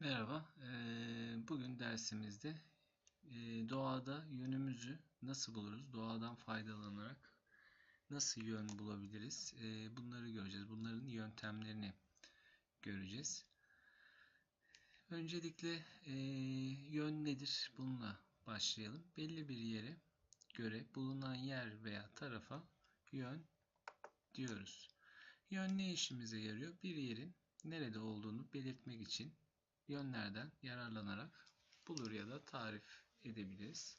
Merhaba. Eee, Bugün dersimizde eee, doğada yönümüzü nasıl buluruz? Doğadan faydalanarak nasıl yön bulabiliriz? Eee, Bunları göreceğiz. Bunların yöntemlerini göreceğiz. Öncelikle eee, yön nedir? Bununla başlayalım. Belli bir yere göre bulunan yer veya tarafa yön diyoruz. Yön ne işimize yarıyor? Bir yerin nerede olduğunu belirtmek için yönlerden yararlanarak bulur ya da tarif edebiliriz.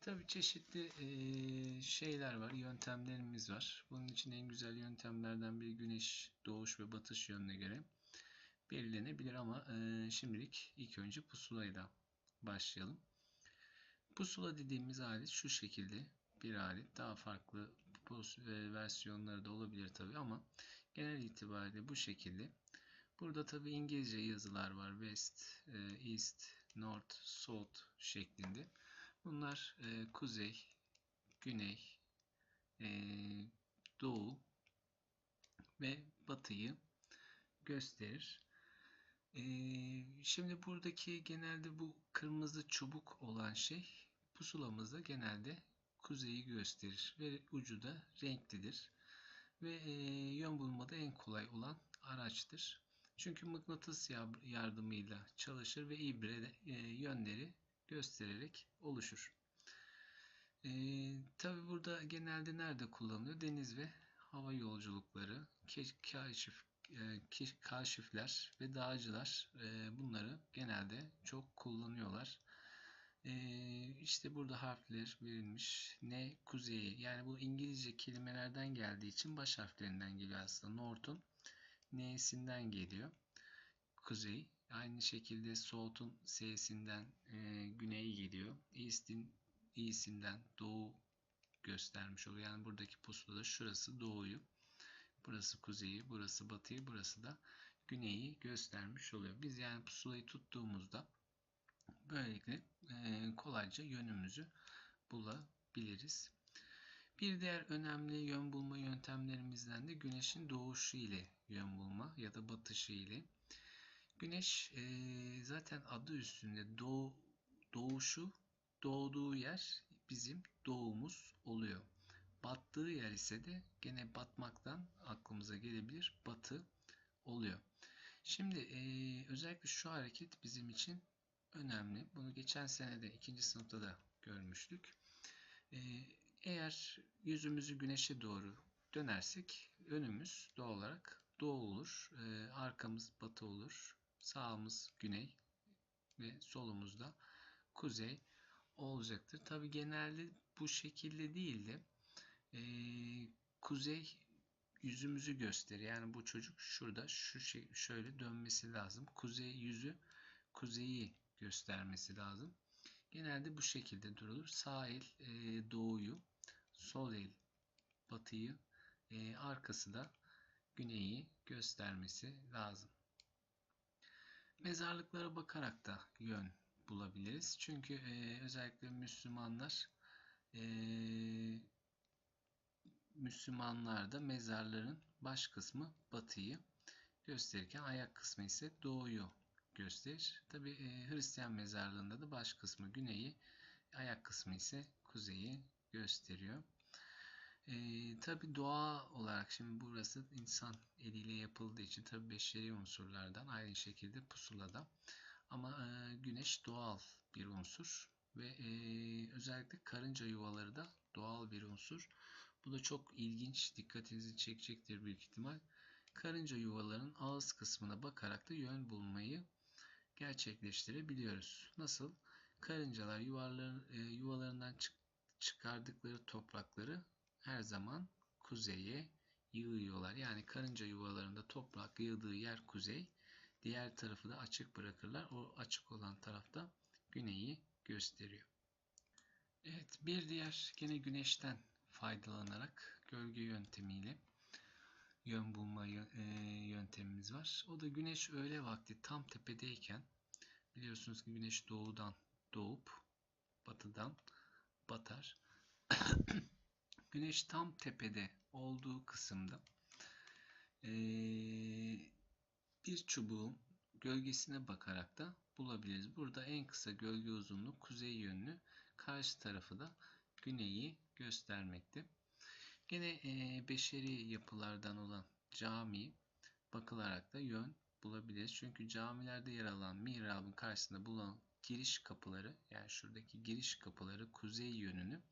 Tabi çeşitli e, şeyler var, yöntemlerimiz var. Bunun için en güzel yöntemlerden biri güneş doğuş ve batış yönüne göre belirlenebilir ama e, şimdilik ilk önce pusulayla başlayalım. Pusula dediğimiz alet şu şekilde bir alet. Daha farklı versiyonları da olabilir tabi ama genel itibariyle bu şekilde Burada tabi İngilizce yazılar var. West, e, East, North, South şeklinde. Bunlar e, kuzey, güney, e, doğu ve batıyı gösterir. Şimdi buradaki genelde bu kırmızı çubuk olan şey pusulamızda genelde kuzeyi gösterir ve ucu da renklidir ve yön bulmada en kolay olan araçtır. Çünkü mıknatıs yardımıyla çalışır ve ibre e, yönleri göstererek oluşur. E, Tabi burada genelde nerede kullanılıyor? Deniz ve hava yolculukları, kaşif, e, kaşifler ve dağcılar e, bunları genelde çok kullanıyorlar. İşte burada harfler verilmiş. Ne kuzeyi yani bu İngilizce kelimelerden geldiği için baş harflerinden geliyor aslında. North'un N'sinden geliyor. Kuzey. Aynı şekilde South'un S'sinden e, güney geliyor. East'in East'inden doğu göstermiş oluyor. Yani buradaki pusulada şurası doğuyu, burası kuzeyi, burası batıyı, burası da güneyi göstermiş oluyor. Biz yani pusulayı tuttuğumuzda böylelikle e, kolayca yönümüzü bulabiliriz. Bir diğer önemli yön bulma yöntemlerimizden de güneşin doğuşu ile yön bulma ya da batışı ile. Güneş e, zaten adı üstünde doğu, doğuşu doğduğu yer bizim doğumuz oluyor. Battığı yer ise de gene batmaktan aklımıza gelebilir batı oluyor. Şimdi e, özellikle şu hareket bizim için önemli. Bunu geçen sene de ikinci sınıfta da görmüştük. E, eğer yüzümüzü güneşe doğru dönersek önümüz doğal olarak doğu olur. E, arkamız batı olur. Sağımız güney ve solumuzda kuzey olacaktır. Tabi genelde bu şekilde değil de e, kuzey yüzümüzü gösterir. Yani bu çocuk şurada şu şey şöyle dönmesi lazım. Kuzey yüzü kuzeyi göstermesi lazım. Genelde bu şekilde durulur. Sağ el e, doğuyu, sol el batıyı, e, arkası da güneyi göstermesi lazım. Mezarlıklara bakarak da yön bulabiliriz. Çünkü e, özellikle Müslümanlar e, Müslümanlarda mezarların baş kısmı batıyı gösterirken ayak kısmı ise doğuyu gösterir. Tabi e, Hristiyan mezarlığında da baş kısmı güneyi, ayak kısmı ise kuzeyi gösteriyor. E, tabi doğa olarak şimdi burası insan eliyle yapıldığı için tabi beşeri unsurlardan aynı şekilde pusulada ama e, güneş doğal bir unsur ve e, özellikle karınca yuvaları da doğal bir unsur. Bu da çok ilginç, dikkatinizi çekecektir büyük ihtimal. Karınca yuvalarının ağız kısmına bakarak da yön bulmayı gerçekleştirebiliyoruz. Nasıl? Karıncalar yuvaların, e, yuvalarından çık çıkardıkları toprakları her zaman kuzeye yığıyorlar. Yani karınca yuvalarında toprak yığdığı yer kuzey, diğer tarafı da açık bırakırlar. O açık olan tarafta güneyi gösteriyor. Evet, bir diğer gene güneşten faydalanarak gölge yöntemiyle yön bulma e, yöntemimiz var. O da güneş öğle vakti tam tepedeyken biliyorsunuz ki güneş doğudan doğup batıdan batar. güneş tam tepede olduğu kısımda e, bir çubuğun gölgesine bakarak da bulabiliriz. Burada en kısa gölge uzunluğu kuzey yönlü, karşı tarafı da güneyi göstermekte. Yine e, beşeri yapılardan olan cami bakılarak da yön bulabiliriz. Çünkü camilerde yer alan mihrabın karşısında bulunan giriş kapıları yani şuradaki giriş kapıları kuzey yönünü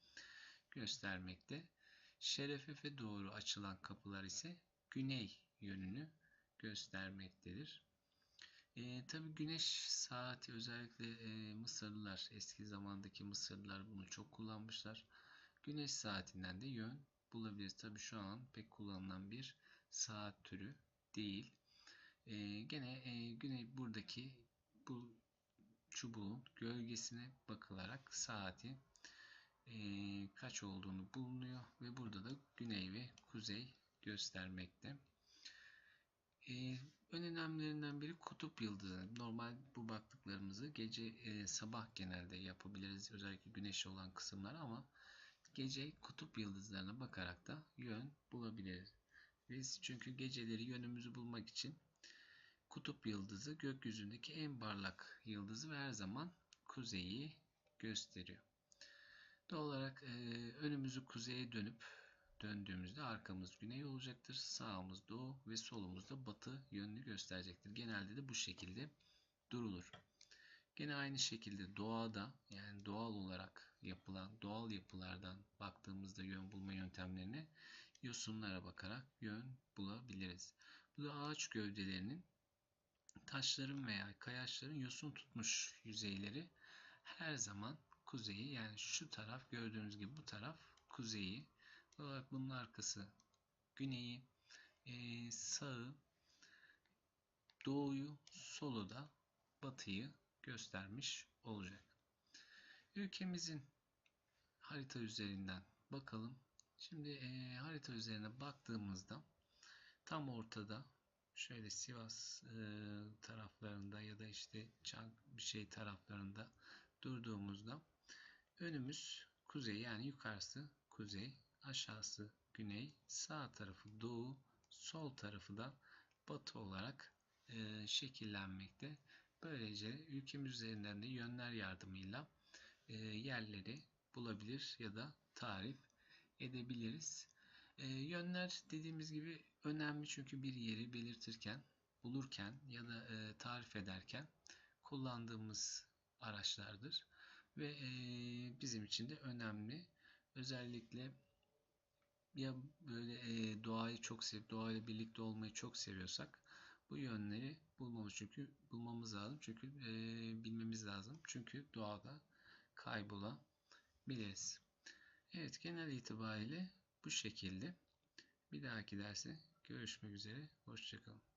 göstermekte. Şerefefe doğru açılan kapılar ise güney yönünü göstermektedir. E, Tabi güneş saati özellikle e, Mısırlılar eski zamandaki Mısırlılar bunu çok kullanmışlar. Güneş saatinden de yön bulabiliriz. Tabi şu an pek kullanılan bir saat türü değil. E, gene e, güney buradaki bu çubuğun gölgesine bakılarak saati e, kaç olduğunu bulunuyor ve burada da güney ve kuzey göstermekte. E, en önemlilerinden biri kutup yıldızı. Normal bu baktıklarımızı gece e, sabah genelde yapabiliriz. Özellikle güneşi olan kısımlar ama gece kutup yıldızlarına bakarak da yön bulabiliriz. Biz çünkü geceleri yönümüzü bulmak için kutup yıldızı gökyüzündeki en parlak yıldızı ve her zaman kuzeyi gösteriyor. Doğal olarak e, önümüzü kuzeye dönüp döndüğümüzde arkamız güney olacaktır. Sağımız doğu ve solumuz da batı yönünü gösterecektir. Genelde de bu şekilde durulur. Gene aynı şekilde doğada yani doğal olarak yapılan doğal yapılardan baktığımızda yön bulma yöntemlerine yosunlara bakarak yön bulabiliriz. Bu da ağaç gövdelerinin taşların veya kayaçların yosun tutmuş yüzeyleri her zaman kuzeyi yani şu taraf gördüğünüz gibi bu taraf kuzeyi olarak bunun arkası güneyi e, sağı doğuyu solu da batıyı göstermiş olacak. Ülkemizin harita üzerinden bakalım. Şimdi e, harita üzerine baktığımızda tam ortada şöyle Sivas e, taraflarında ya da işte Çank bir şey taraflarında durduğumuzda önümüz kuzey yani yukarısı kuzey, aşağısı güney, sağ tarafı doğu, sol tarafı da batı olarak e, şekillenmekte. Böylece ülkemiz üzerinden de yönler yardımıyla e, yerleri bulabilir ya da tarif edebiliriz. E, yönler dediğimiz gibi önemli çünkü bir yeri belirtirken, bulurken ya da e, tarif ederken kullandığımız araçlardır ve e, bizim için de önemli. Özellikle ya böyle e, doğayı çok sev, doğayla birlikte olmayı çok seviyorsak bu yönleri bulmamız çünkü bulmamız lazım çünkü e, bilmemiz lazım çünkü doğada kaybolabiliriz. Evet genel itibariyle bu şekilde. Bir dahaki derse görüşmek üzere. Hoşçakalın.